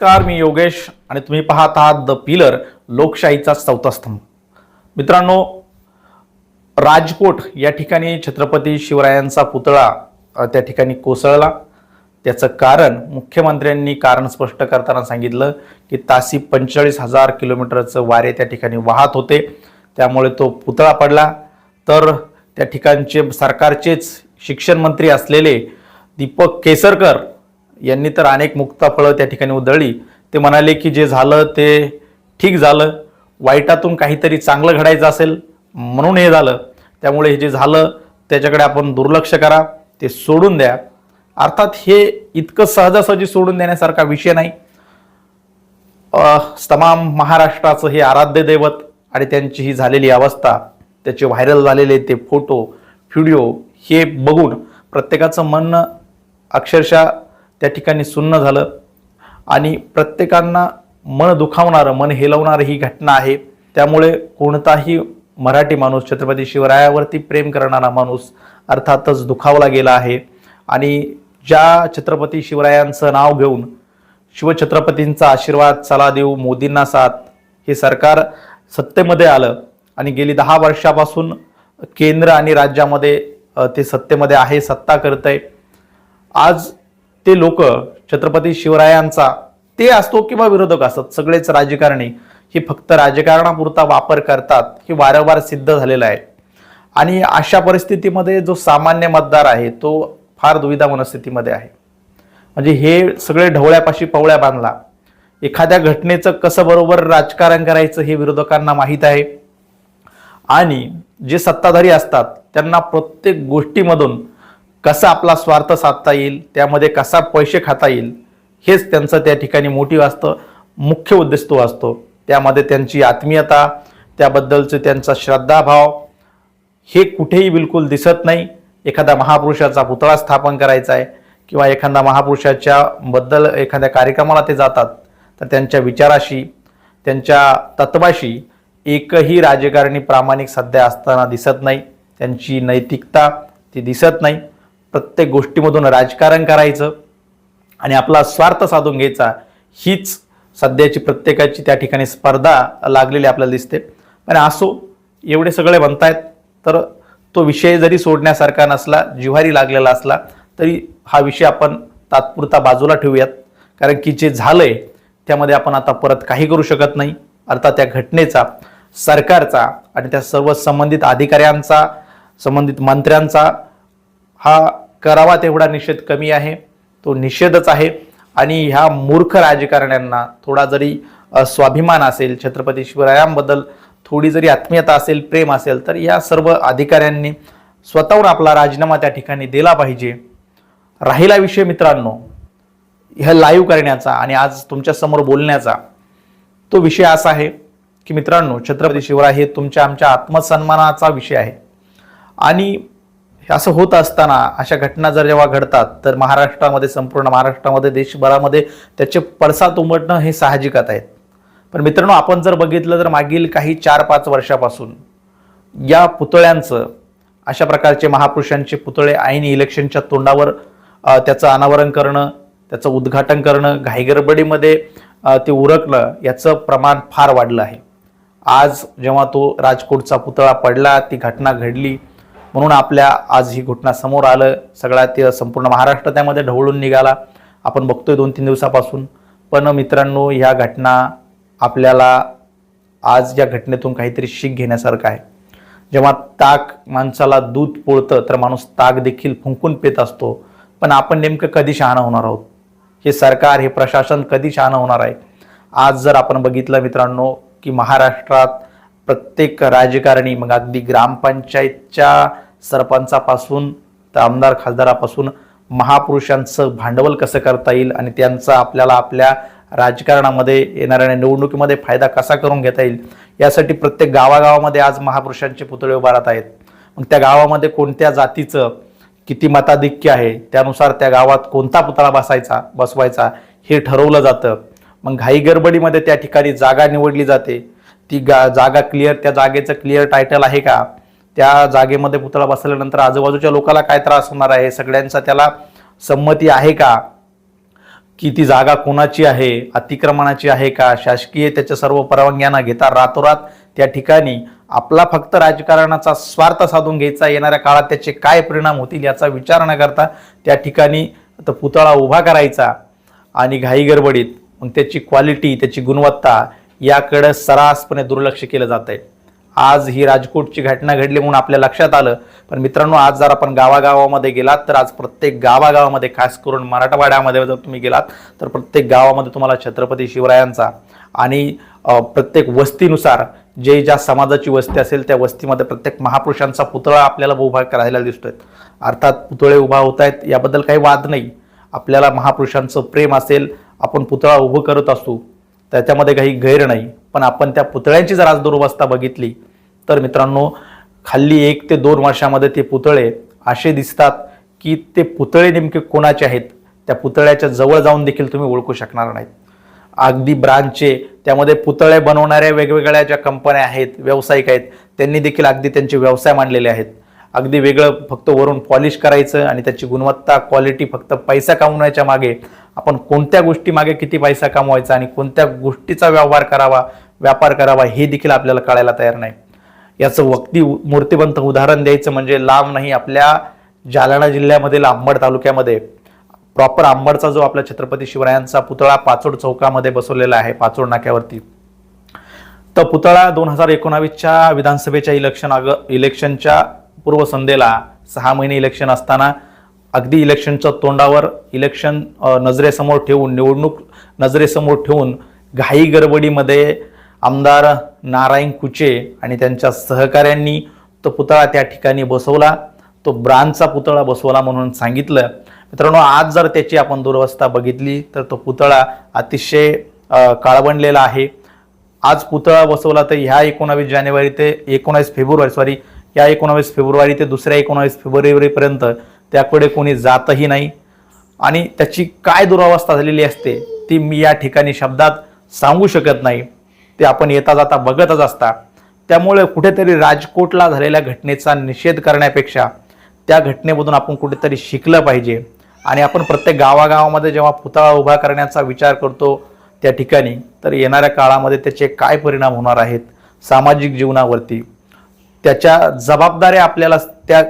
नमस्कार मी योगेश आणि तुम्ही पाहत आहात द पिलर लोकशाहीचा चौथा स्तंभ. मित्रांनो राजकोट या ठिकाणी छत्रपती शिवरायांचा पुतळा त्या ठिकाणी कोसळला. त्याचं कारण मुख्यमंत्र्यांनी कारण स्पष्ट करताना सांगितलं की तासी पंचेचाळीस हजार किलोमीटरचं वारे त्या ठिकाणी वाहत होते. त्यामुळे तो पुतळा पडला. तर त्या ठिकाणचे सरकारचेच शिक्षण मंत्री असलेले दीपक केसरकर यांनी तर अनेक मुक्ताफळं त्या ठिकाणी उधळली. ते म्हणाले की जे झालं ते ठीक झालं. वाईटातून काहीतरी चांगलं घडायचं असेल म्हणून हे झालं. त्यामुळे हे जे झालं त्याच्याकडे आपण दुर्लक्ष करा ते सोडून द्या. अर्थात हे इतकं सहजासहजी सोडून देण्यासारखा विषय नाही. तमाम महाराष्ट्राचं हे आराध्य दैवत आणि त्यांची ही झालेली अवस्था त्याचे व्हायरल झालेले ते फोटो व्हिडिओ हे बघून प्रत्येकाचं मन अक्षरशः त्या ठिकाणी सुन्न झालं. आणि प्रत्येकांना मन दुखावणारं मन हेलवणारं ही घटना आहे. त्यामुळे कोणताही मराठी माणूस छत्रपती शिवरायावरती प्रेम करणारा माणूस अर्थातच दुखावला गेला आहे. आणि ज्या छत्रपती शिवरायांचं नाव घेऊन शिवछत्रपतींचा आशीर्वाद चला देऊ मोदींना साथ हे सरकार सत्तेमध्ये आलं आणि गेली दहा वर्षापासून केंद्र आणि राज्यामध्ये ते सत्तेमध्ये आहे सत्ता करत आहे आज ते लोक छत्रपती शिवरायांचा ते असतो किंवा विरोधक असतात सगळेच राजकारणी हे फक्त राजकारणापुरता वापर करतात हे वारंवार सिद्ध झालेलं आहे. आणि अशा परिस्थितीमध्ये जो सामान्य मतदार आहे तो फार दुविधा मनस्थितीमध्ये आहे. म्हणजे हे सगळे ढवळ्यापाशी पवळ्या बांधला. एखाद्या घटनेचं कसं बरोबर राजकारण करायचं हे विरोधकांना माहीत आहे. आणि जे सत्ताधारी असतात त्यांना प्रत्येक गोष्टीमधून कसा आपला स्वार्थ साधता येईल त्यामध्ये कसा पैसे खाता येईल हेच त्यांचं त्या ठिकाणी मोठी असतं मुख्य उद्देश तो असतो. त्यामध्ये त्यांची आत्मीयता त्याबद्दलचे त्यांचा श्रद्धाभाव हे कुठेही बिलकुल दिसत नाही. एखादा महापुरुषाचा पुतळा स्थापन करायचा आहे किंवा एखाद्या महापुरुषाच्या बद्दल एखाद्या कार्यक्रमाला ते जातात तर त्यांच्या विचाराशी त्यांच्या तत्वाशी एकही राजकारणी प्रामाणिक सध्या असताना दिसत नाही. त्यांची नैतिकता ती दिसत नाही. प्रत्येक गोष्टीमधून राजकारण करायचं आणि आपला स्वार्थ साधून घ्यायचा हीच सध्याची प्रत्येकाची त्या ठिकाणी स्पर्धा लागलेली आपल्याला दिसते. पण असो एवढे सगळे म्हणतायत तर तो विषय जरी सोडण्यासारखा नसला जिव्हारी लागलेला असला तरी हा विषय आपण तात्पुरता बाजूला ठेवूयात. कारण की जे झालं आहे त्यामध्ये आपण आता परत काही करू शकत नाही. अर्थात त्या घटनेचा सरकारचा आणि त्या सर्व संबंधित अधिकाऱ्यांचा संबंधित मंत्र्यांचा हा करावा तेवढा निषेध कमी आहे. तो निषेधच आहे. आणि ह्या मूर्ख राजकारण्यांना थोडा जरी स्वाभिमान असेल छत्रपती शिवरायांबद्दल थोडी जरी आत्मीयता असेल प्रेम असेल तर या सर्व अधिकाऱ्यांनी स्वतःहून आपला राजीनामा त्या ठिकाणी दिला पाहिजे. राहिला विषय मित्रांनो ह्या लाईव्ह करण्याचा आणि आज तुमच्यासमोर बोलण्याचा तो विषय असा आहे की मित्रांनो छत्रपती शिवराय हे तुमच्या आमच्या आत्मसन्मानाचा विषय आहे. आणि असं होत असताना अशा घटना जर जेव्हा घडतात तर महाराष्ट्रामध्ये संपूर्ण महाराष्ट्रामध्ये देशभरामध्ये त्याचे पडसाद उमटणं हे साहजिकच आहेत पण मित्रांनो आपण जर बघितलं तर मागील काही चार पाच वर्षापासून या पुतळ्यांचं अशा प्रकारचे महापुरुषांचे पुतळे ऐन इलेक्शनच्या तोंडावर त्याचं अनावरण करणं त्याचं उद्घाटन करणं घाईगडबडीमध्ये ते उरकणं याचं प्रमाण फार वाढलं आहे. आज जेव्हा तो राजकोटचा पुतळा पडला ती घटना घडली म्हणून आपल्या आज ही घटना समोर आलं सगळा ते संपूर्ण महाराष्ट्र त्यामध्ये ढवळून निघाला. आपण बघतोय दोन तीन दिवसापासून. पण मित्रांनो ह्या घटना आपल्याला आज या घटनेतून काहीतरी शिक घेण्यासारखं आहे. जेव्हा ताक माणसाला दूध पोळतं तर माणूस ताक देखील फुंकून पेत असतो. पण आपण नेमकं कधी शहाणं होणार आहोत? हे सरकार हे प्रशासन कधी शहाणं होणार आहे? आज जर आपण बघितलं मित्रांनो की महाराष्ट्रात प्रत्येक राजकारणी मग अगदी ग्रामपंचायतच्या सरपंचापासून तर आमदार खासदारापासून महापुरुषांचं भांडवल कसं करता येईल आणि त्यांचा आपल्याला आपल्या राजकारणामध्ये येणाऱ्या निवडणुकीमध्ये फायदा कसा करून घेता येईल यासाठी प्रत्येक गावागावामध्ये आज महापुरुषांचे पुतळे उभारत आहेत. मग त्या गावामध्ये कोणत्या जातीचं किती मताधिक्य आहे त्यानुसार त्या गावात कोणता पुतळा बसायचा बसवायचा हे ठरवलं जातं. मग घाई गडबडीमध्ये त्या ठिकाणी जागा निवडली जाते. ती गा जागा क्लिअर त्या जागेचं क्लिअर टायटल आहे का? त्या जागेमध्ये पुतळा बसल्यानंतर आजूबाजूच्या लोकांना काय त्रास होणार आहे? सगळ्यांचा त्याला संमती आहे का? की ती जागा कोणाची आहे? अतिक्रमणाची आहे का? शासकीय त्याच्या सर्व परवानग्या न घेता रातोरात त्या ठिकाणी आपला फक्त राजकारणाचा स्वार्थ साधून घ्यायचा येणाऱ्या काळात त्याचे काय परिणाम होतील याचा विचार न करता त्या ठिकाणी तो पुतळा उभा करायचा आणि घाईगडबडीत मग त्याची क्वालिटी त्याची गुणवत्ता याकडं सरासपणे दुर्लक्ष केलं जात आहे आज ही राजकोटची घटना घडली म्हणून आपल्या लक्षात आलं. पण मित्रांनो आज जर आपण गावागावामध्ये गेलात तर आज प्रत्येक गावागावामध्ये खास करून मराठवाड्यामध्ये जर तुम्ही गेलात तर प्रत्येक गावामध्ये तुम्हाला छत्रपती शिवरायांचा आणि प्रत्येक वस्तीनुसार जे ज्या समाजाची वस्ती असेल त्या वस्तीमध्ये प्रत्येक महापुरुषांचा पुतळा आपल्याला उभा करायला दिसतोय. अर्थात पुतळे उभा होत आहेत याबद्दल काही वाद नाही. आपल्याला महापुरुषांचं प्रेम असेल आपण पुतळा उभं करत असू त्याच्यामध्ये काही गैर नाही. पण आपण त्या पुतळ्यांची जर आज दुरवस्था बघितली तर मित्रांनो खाली एक ते दोन वर्षामध्ये ते पुतळे असे दिसतात की ते पुतळे नेमके कोणाचे आहेत? त्या पुतळ्याच्या जवळ जाऊन देखील तुम्ही ओळखू शकणार नाहीत. अगदी ब्रांचचे त्यामध्ये पुतळे बनवणाऱ्या वेगवेगळ्या ज्या कंपन्या आहेत व्यावसायिक आहेत त्यांनी देखील अगदी त्यांचे व्यवसाय मांडलेले आहेत. अगदी वेगळं फक्त वरून पॉलिश करायचं आणि त्याची गुणवत्ता क्वालिटी फक्त पैसा कमवण्याच्या मागे आपण कोणत्या गोष्टी मागे किती पैसा कमवायचा आणि कोणत्या गोष्टीचा व्यवहार करावा व्यापार करावा हे देखील आपल्याला कळायला तयार नाही. याचं वक्ती मूर्तिबंत उदाहरण द्यायचं म्हणजे लांब नाही आपल्या जालना जिल्ह्यामधील आंबड तालुक्यामध्ये. प्रॉपर आंबडचा जो आपला छत्रपती शिवरायांचा पुतळा पाचोड चौकामध्ये बसवलेला आहे पाचोड नाक्यावरती. तर पुतळा दोन हजार एकोणावीसच्या विधानसभेच्या इलेक्शन अग इलेक्शनच्या पूर्वसंध्येला सहा महिने इलेक्शन असताना अगदी इलेक्शनच्या तोंडावर इलेक्शन नजरेसमोर ठेवून निवडणूक नजरेसमोर ठेवून घाई गडबडीमध्ये आमदार नारायण कुचे आणि त्यांच्या सहकाऱ्यांनी तो पुतळा त्या ठिकाणी बसवला. तो ब्रांचचा पुतळा बसवला म्हणून सांगितलं. मित्रांनो आज जर त्याची आपण दुरवस्था बघितली तर तो पुतळा अतिशय काळवणलेला काळवंडलेला आहे. आज पुतळा बसवला तर ह्या एकोणावीस जानेवारी ते एकोणावीस फेब्रुवारी सॉरी या एकोणावीस फेब्रुवारी ते दुसऱ्या एकोणावीस फेब्रुवारीपर्यंत त्याकडे कोणी जातही नाही. आणि त्याची काय दुरावस्था झालेली असते ती मी या ठिकाणी शब्दात सांगू शकत नाही. ते आपण येता जाता बघतच असता. त्यामुळे कुठेतरी राजकोटला झालेल्या घटनेचा निषेध करण्यापेक्षा त्या घटनेमधून आपण कुठेतरी शिकलं पाहिजे. आणि आपण प्रत्येक गावागावामध्ये जेव्हा पुतळा उभा करण्याचा विचार करतो त्या ठिकाणी तर येणाऱ्या काळामध्ये त्याचे काय परिणाम होणार आहेत सामाजिक जीवनावरती? त्याच्या जबाबदाऱ्या आपल्याला त्या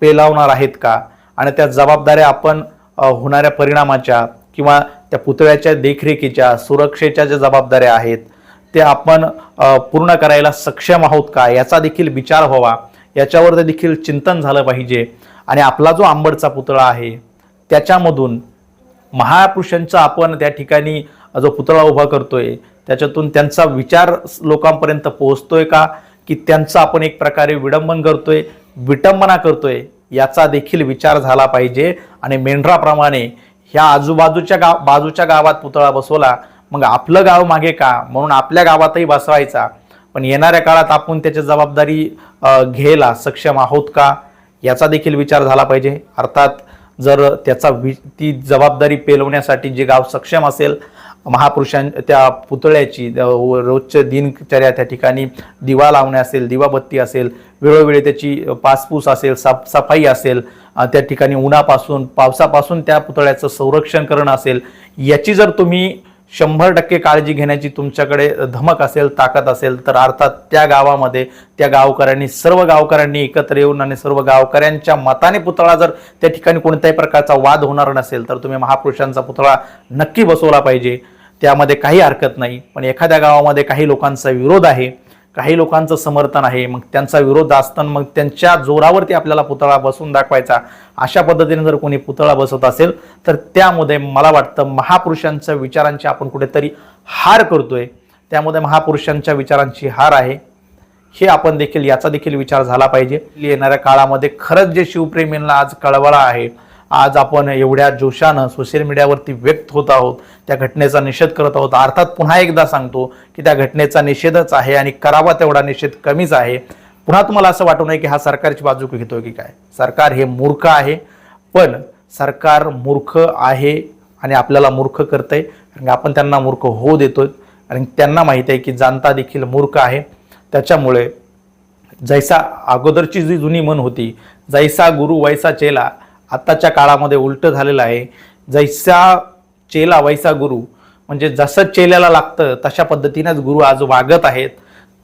पेलावणार आहेत का? आणि त्या जबाबदाऱ्या आपण होणाऱ्या परिणामाच्या किंवा त्या पुतळ्याच्या देखरेखीच्या सुरक्षेच्या ज्या जबाबदाऱ्या आहेत ते आपण पूर्ण करायला सक्षम आहोत का? याचा देखील विचार व्हावा. याच्यावर देखील चिंतन झालं पाहिजे. आणि आपला जो आंबडचा पुतळा आहे त्याच्यामधून महापुरुषांचा आपण त्या ठिकाणी जो पुतळा उभा करतोय त्याच्यातून त्यांचा विचार लोकांपर्यंत पोहोचतोय का? की त्यांचं आपण एक प्रकारे विडंबन करतोय विटंबना करतोय याचा देखील विचार झाला पाहिजे. आणि मेंढराप्रमाणे ह्या आजूबाजूच्या गाव बाजूच्या गावात पुतळा बसवला मग आपलं गाव मागे का? म्हणून आपल्या गावातही बसवायचा. पण येणाऱ्या काळात आपण त्याची जबाबदारी घ्यायला सक्षम आहोत का? याचा देखील विचार झाला पाहिजे. अर्थात जर त्याचा वि ती जबाबदारी पेलवण्यासाठी जे गाव सक्षम असेल महापुरुषां त्या पुतळ्याची रोजच्या दिनचर्या त्या ठिकाणी दिवा लावणे असेल दिवाबत्ती असेल वेळोवेळी त्याची पासपूस असेल साफ सफाई असेल त्या ठिकाणी उन्हापासून पावसापासून त्या पुतळ्याचं संरक्षण करणं असेल याची जर तुम्ही शंभर टक्के काळजी घेण्याची तुमच्याकडे धमक असेल ताकद असेल तर अर्थात त्या गावामध्ये त्या गावकऱ्यांनी सर्व गावकऱ्यांनी एकत्र येऊन आणि सर्व गावकऱ्यांच्या मताने पुतळा जर त्या ठिकाणी कोणत्याही प्रकारचा वाद होणार नसेल तर तुम्ही महापुरुषांचा पुतळा नक्की बसवला पाहिजे. त्यामध्ये काही हरकत नाही. पण एखाद्या गावामध्ये काही लोकांचा विरोध आहे काही लोकांचं समर्थन आहे मग त्यांचा विरोध असताना मग त्यांच्या जोरावरती आपल्याला पुतळा बसवून दाखवायचा. अशा पद्धतीने जर कोणी पुतळा बसवत असेल तर त्यामध्ये मला वाटतं महापुरुषांच्या विचारांची आपण कुठेतरी हार करतोय. त्यामध्ये महापुरुषांच्या विचारांची हार आहे. हे आपण देखील याचा देखील विचार झाला पाहिजे. येणाऱ्या काळामध्ये खरंच जे शिवप्रेमींना आज कळवळा आहे आज आपण एवढ्या जोशानं सोशल मीडियावरती व्यक्त होत आहोत त्या घटनेचा निषेध करत आहोत. अर्थात पुन्हा एकदा सांगतो की त्या घटनेचा निषेधच आहे आणि करावा तेवढा निषेध कमीच आहे. पुन्हा तुम्हाला असं वाटू नये की हा सरकारची बाजू घेतो की काय? सरकार हे मूर्ख आहे पण सरकार मूर्ख आहे आणि आपल्याला मूर्ख करतंय. कारण आपण त्यांना मूर्ख होऊ देतो आणि त्यांना माहीत आहे की जाणता देखील मूर्ख आहे. त्याच्यामुळे जैसा अगोदरची जी जुनी म्हण होती जैसा गुरु वैसा चेला आत्ताच्या काळामध्ये उलटं झालेलं आहे. जैसा चेला वैसा गुरु. म्हणजे जसं चेल्याला लागतं तशा पद्धतीनेच गुरु आज वागत आहेत.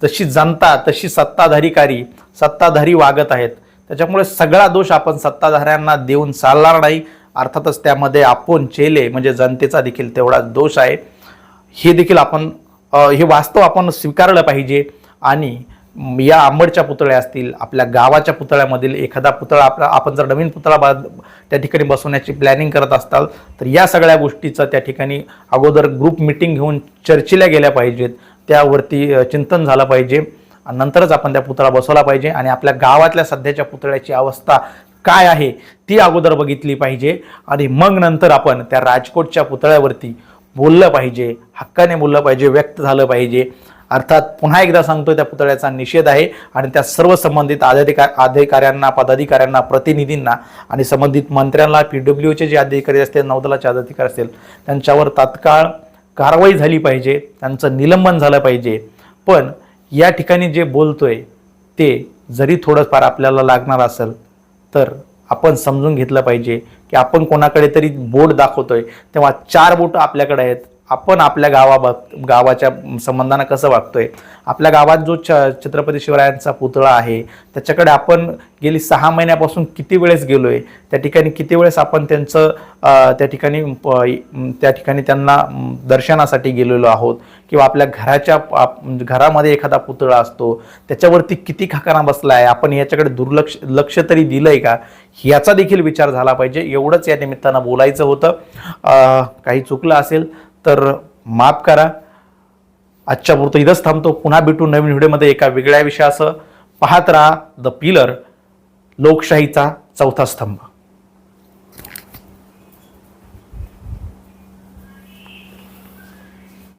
तशी जनता तशी सत्ताधारीकारी सत्ताधारी वागत आहेत. त्याच्यामुळे सगळा दोष आपण सत्ताधाऱ्यांना देऊन चालणार नाही. अर्थातच त्यामध्ये आपण चेले म्हणजे जनतेचा देखील तेवढाच दोष आहे. हे देखील आपण हे वास्तव आपण स्वीकारलं पाहिजे. आणि या आंबडच्या पुतळ्या असतील आपल्या गावाच्या पुतळ्यामधील एखादा पुतळा आपला आपण जर नवीन पुतळा बा त्या ठिकाणी बसवण्याची प्लॅनिंग करत असताल तर या सगळ्या गोष्टीचं त्या ठिकाणी अगोदर ग्रुप मिटिंग घेऊन चर्चेला गेल्या पाहिजेत. त्यावरती चिंतन झालं पाहिजे. नंतरच आपण त्या पुतळा बसवला पाहिजे. आणि आपल्या गावातल्या सध्याच्या पुतळ्याची अवस्था काय आहे ती अगोदर बघितली पाहिजे. आणि मग नंतर आपण त्या राजकोटच्या पुतळ्यावरती बोललं पाहिजे. हक्काने बोललं पाहिजे. व्यक्त झालं पाहिजे. अर्थात पुन्हा एकदा सांगतोय त्या पुतळ्याचा निषेध आहे आणि त्या सर्व संबंधित अधिकार अधिकाऱ्यांना पदाधिकाऱ्यांना प्रतिनिधींना आणि संबंधित मंत्र्यांना पी डब्ल्यूचे जे अधिकारी असतील नौदलाचे अधिकारी असतील त्यांच्यावर तात्काळ कारवाई झाली पाहिजे त्यांचं निलंबन झालं पाहिजे. पण या ठिकाणी जे बोलतोय ते जरी थोडंफार आपल्याला लागणार असेल तर आपण समजून घेतलं पाहिजे की आपण कोणाकडे तरी बोट दाखवतोय तेव्हा चार बोट आपल्याकडे आहेत. आपण आपल्या गावा गावाच्या संबंधानं कसं वागतोय? आपल्या गावात जो छ छत्रपती शिवरायांचा पुतळा आहे त्याच्याकडे आपण गेली सहा महिन्यापासून किती वेळेस गेलो आहे त्या ठिकाणी किती वेळेस आपण त्यांचं त्या ठिकाणी प- त्या ठिकाणी त्यांना दर्शनासाठी गेलेलो आहोत? किंवा आपल्या घराच्या म्हणजे घरामध्ये एखादा पुतळा असतो त्याच्यावरती किती खाकाना बसला आहे? आपण याच्याकडे दुर्लक्ष लक्ष तरी दिलं आहे का? याचा देखील विचार झाला पाहिजे. एवढंच या निमित्तानं बोलायचं होतं. काही चुकलं असेल तर माफ करा. आजच्या पुरतं इथंच थांबतो. पुन्हा भेटू नवीन व्हिडिओमध्ये एका वेगळ्या विषयासह. पाहत राहा द पिलर लोकशाहीचा चौथा स्तंभ.